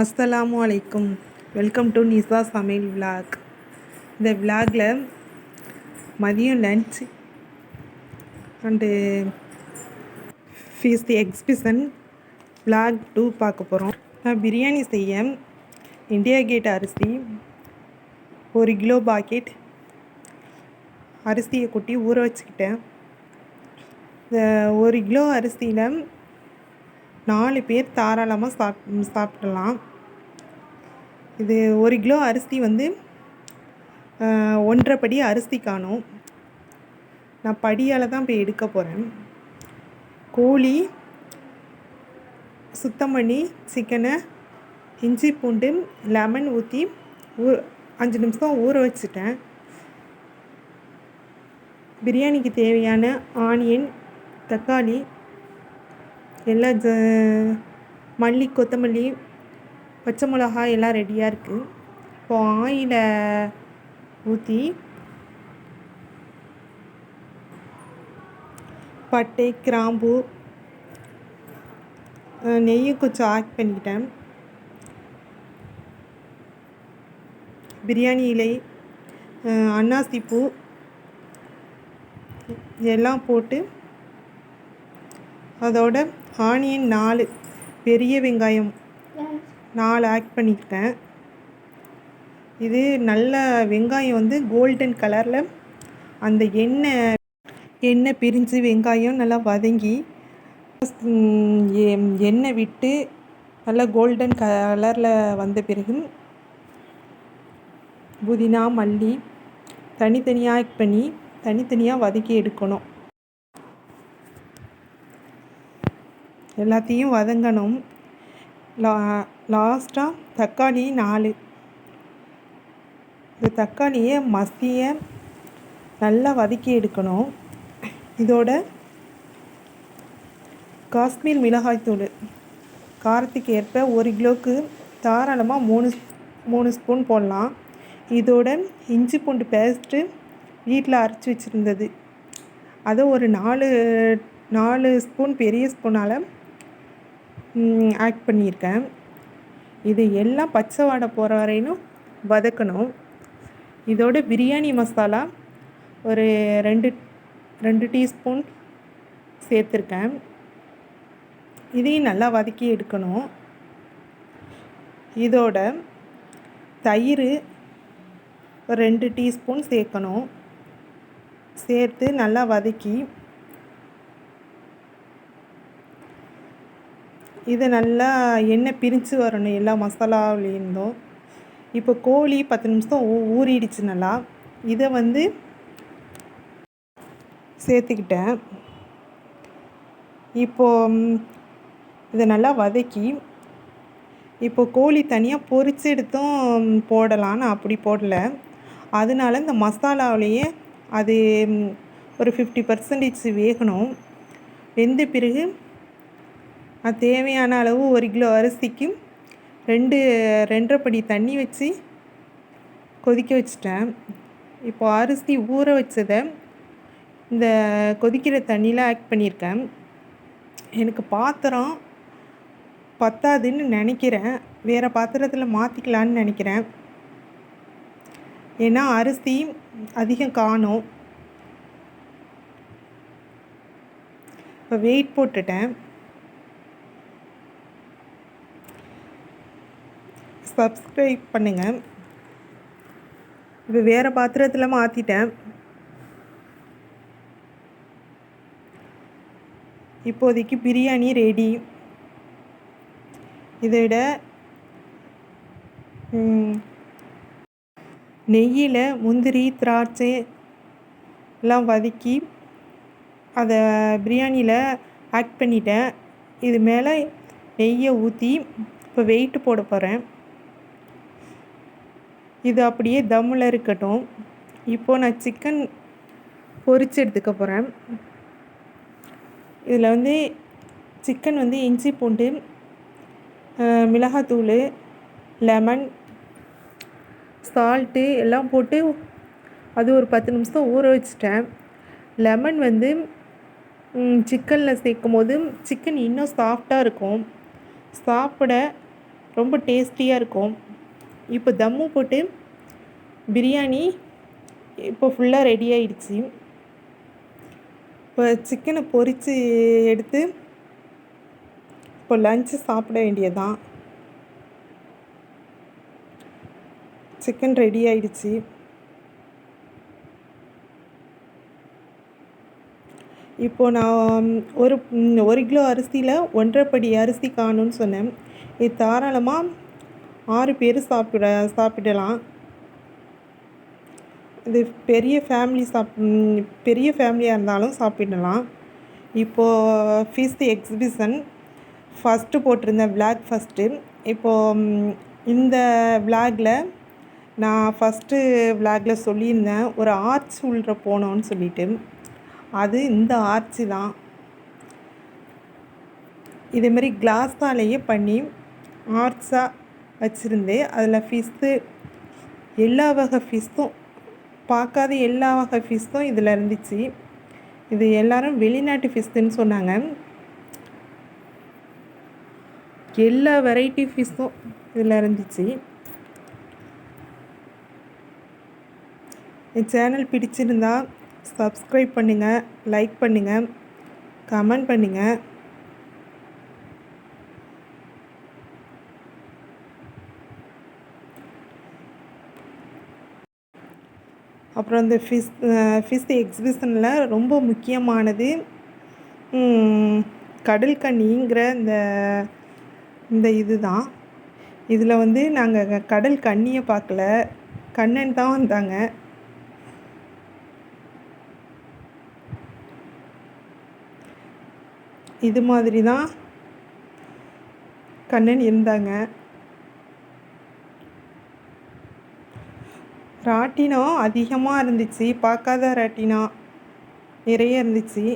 அஸ்ஸலாமு அலைக்கும். Welcome to நிசா சமையல் விலாக் இந்த விலாகில் மதியம் lunch and feast the exhibition vlog too பார்க்க போகிறோம் நான் பிரியாணி செய்ய இந்தியா கேட் அரிசி ஒரு கிலோ பாக்கெட் அரிசியை கொட்டி ஊற வச்சுக்கிட்டேன். இந்த ஒரு கிலோ அரிசியில் நாலு பேர் தாராளமாக சாப் சாப்பிடலாம். இது ஒரு கிலோ அரிசி வந்து ஒன்றரை படி அரிசி காணும். நான் படியால் தான் போய் எடுக்க போகிறேன் கோழி சுத்தம் பண்ணி சிக்கனை இஞ்சி பூண்டு லெமன் ஊற்றி ஊ அஞ்சு நிமிஷம் ஊற வச்சுட்டேன். பிரியாணிக்கு தேவையான ஆனியன் தக்காளி எல்லாம் ஜ மல்லி கொத்தமல்லி பச்சை மிளகாய் எல்லாம் ரெடியாக இருக்குது இப்போது ஆயிலை ஊற்றி பட்டை கிராம்பு நெய்யும் கொஞ்சம் ஆட் பண்ணிக்கிட்டேன். பிரியாணி இலை அன்னாசிப்பூ எல்லாம் போட்டு அதோட ஆனியன் நாலு பெரிய வெங்காயம் நாலு ஆட் பண்ணிக்கிட்டேன் இது நல்ல வெங்காயம் வந்து கோல்டன் கலரில் அந்த எண்ணெய் எண்ணெய் பிரிஞ்சு வெங்காயம் நல்லா வதங்கி எண்ணெய் விட்டு நல்லா கோல்டன் கலரில் வந்த பிறகு புதினா மல்லி தனித்தனியாக ஆட் பண்ணி தனித்தனியாக வதக்கி எடுக்கணும். எல்லாத்தையும் வதங்கணும். லா லாஸ்ட்டாக தக்காளி நாலு. இந்த தக்காளியை மசிய நல்லா வதக்கி எடுக்கணும். இதோட காஷ்மீர் மிளகாய்த்தூள் காரத்துக்கு ஏற்ப ஒரு கிலோவுக்கு தாராளமாக மூணு மூணு ஸ்பூன் போடலாம். இதோட இஞ்சி பூண்டு பேஸ்ட்டு வீட்டில் அரைச்சி வச்சுருந்தது. அதை ஒரு நாலு நாலு ஸ்பூன் பெரிய ஸ்பூனால் ஆக்ட் பண்ணியிருக்கேன். இது எல்லாம் பச்சை வாடை போகிற வரையிலும் வதக்கணும். இதோட பிரியாணி மசாலா ஒரு ரெண்டு ரெண்டு டீஸ்பூன் சேர்த்துருக்கேன். இதையும் நல்லா வதக்கி எடுக்கணும். இதோட தயிர் ஒரு ரெண்டு டீஸ்பூன் சேர்க்கணும். சேர்த்து நல்லா வதக்கி இதை நல்லா எண்ணெய் பிரித்து வரணும் எல்லா மசாலாவிலேருந்தும். இப்போ கோழி பத்து நிமிஷம் ஊ ஊறிடுச்சு நல்லா. இதை வந்து சேர்த்துக்கிட்டேன். இப்போது இதை நல்லா வதக்கி இப்போ கோழி தனியாக பொரிச்சு எடுத்தும் போடலாம் நான் அப்படி போடல. அதனால இந்த மசாலாவிலேயே அது ஒரு ஃபிஃப்டி பர்சன்டேஜ் வேகணும். வெந்த பிறகு அது தேவையான அளவு ஒரு கிலோ அரிசிக்கு ரெண்டு ரெண்டரை படி தண்ணி வச்சு கொதிக்க வச்சிட்டேன். இப்போது அரிசி ஊற வச்சதை இந்த கொதிக்கிற தண்ணியில் ஆட் பண்ணியிருக்கேன். எனக்கு பாத்திரம் பத்தாதுன்னு நினைக்கிறேன். வேறு பாத்திரத்தில் மாற்றிக்கலான்னு நினைக்கிறேன். ஏன்னா அரிசி அதிகம் காணும். இப்போ வெயிட் போட்டுட்டேன். சப்ஸ்கிரைப் பண்ணுங்கள் இப்போ வேறு பாத்திரத்தில் மாற்றிட்டேன் இப்போதைக்கு பிரியாணி ரெடி இதை விட நெய்யில் முந்திரி திராட்சை எல்லாம் வதக்கி அதை பிரியாணியில் ஆட் பண்ணிட்டேன். இது மேலே நெய்யை ஊற்றி இப்போ வெயிட்டு போட போகிறேன் இது அப்படியே தம்மில் இருக்கட்டும். இப்போது நான் சிக்கன் பொரித்து எடுத்துக்க போகிறேன் இதில் வந்து சிக்கன் வந்து இஞ்சி பூண்டு மிளகாத்தூள் லெமன் சால்ட்டு எல்லாம் போட்டு அது ஒரு பத்து நிமிஷம் ஊற வச்சுட்டேன். லெமன் வந்து சிக்கனில் சேர்க்கும் போது சிக்கன் இன்னும் சாஃப்டாக இருக்கும். சாப்பிட ரொம்ப டேஸ்டியாக இருக்கும். இப்போ தம்மு போட்டு பிரியாணி இப்போ ஃபுல்லாக ரெடி ஆயிடுச்சு. இப்போ சிக்கனை பொறித்து எடுத்து இப்போ லஞ்சு சாப்பிட வேண்டியதான் சிக்கன் ரெடி ஆயிடுச்சு. இப்போது நான் ஒரு ஒரு கிலோ அரிசியில் ஒன்றரை படி அரிசி காணும்னு சொன்னேன். இது தாராளமாக ஆறு பேர் சாப்பிட சாப்பிடலாம். இது பெரிய ஃபேமிலி சாப் பெரிய ஃபேமிலியாக இருந்தாலும் சாப்பிடலாம். இப்போது ஃபீஸ்ட் எக்ஸிபிஷன் ஃபஸ்ட்டு போட்டிருந்தேன் விளாக் ஃபஸ்ட்டு இப்போது இந்த விளாகில் நான் ஃபஸ்ட்டு விளாகில் சொல்லியிருந்தேன். ஒரு ஆர்ச் உள்ள போனோன்னு சொல்லிட்டு. அது இந்த ஆர்ச்சு தான். இதேமாரி கிளாஸாலேயே பண்ணி ஆர்ட்ஸாக வச்சுருந்தேன் அதில் ஃபிஸ்ஸு எல்லா வகை ஃபிஸ்ஸும் பார்க்காத எல்லா வகை ஃபிஸ்ஸும் இதில் இருந்துச்சு. இது எல்லாரும் வெளிநாட்டு ஃபிஸ்ஸுன்னு சொன்னாங்க. எல்லா வெரைட்டி ஃபிஷ்ஷும் இதில் இருந்துச்சு. என் சேனல் பிடிச்சிருந்தா சப்ஸ்கிரைப் பண்ணுங்கள் லைக் பண்ணுங்கள் கமெண்ட் பண்ணுங்கள் அப்புறம் இந்த ஃபிஸ் ஃபிஸ் எக்ஸிபிஷனில் ரொம்ப முக்கியமானது கடல் கன்னிங்கிற இந்த இந்த இது தான் இதில் வந்து நாங்கள் கடல் கண்ணியை பார்க்கல கண்ணன் தான் வந்தாங்க. இது மாதிரி தான் கண்ணன் இருந்தாங்க. ராட்டினம் அதிகமாக இருந்துச்சு. பார்க்காத ராட்டினம் நிறைய இருந்துச்சு.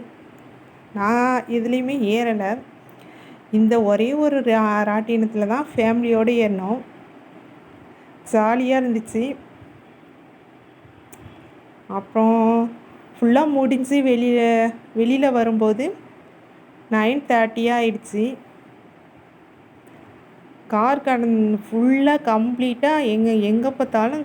நான் இதுலேயுமே ஏறலை. இந்த ஒரே ஒரு ரா ராட்டினத்தில் தான் ஃபேமிலியோடு ஏறினோம். ஜாலியாக இருந்துச்சு. அப்புறம் ஃபுல்லாக முடிஞ்சு வெளியில் வெளியில் வரும்போது நைன் தேர்ட்டியாக ஆயிடுச்சு. கார் கடன் ஃபுல்லாக கம்ப்ளீட்டாக எங்கே எங்கே பார்த்தாலும்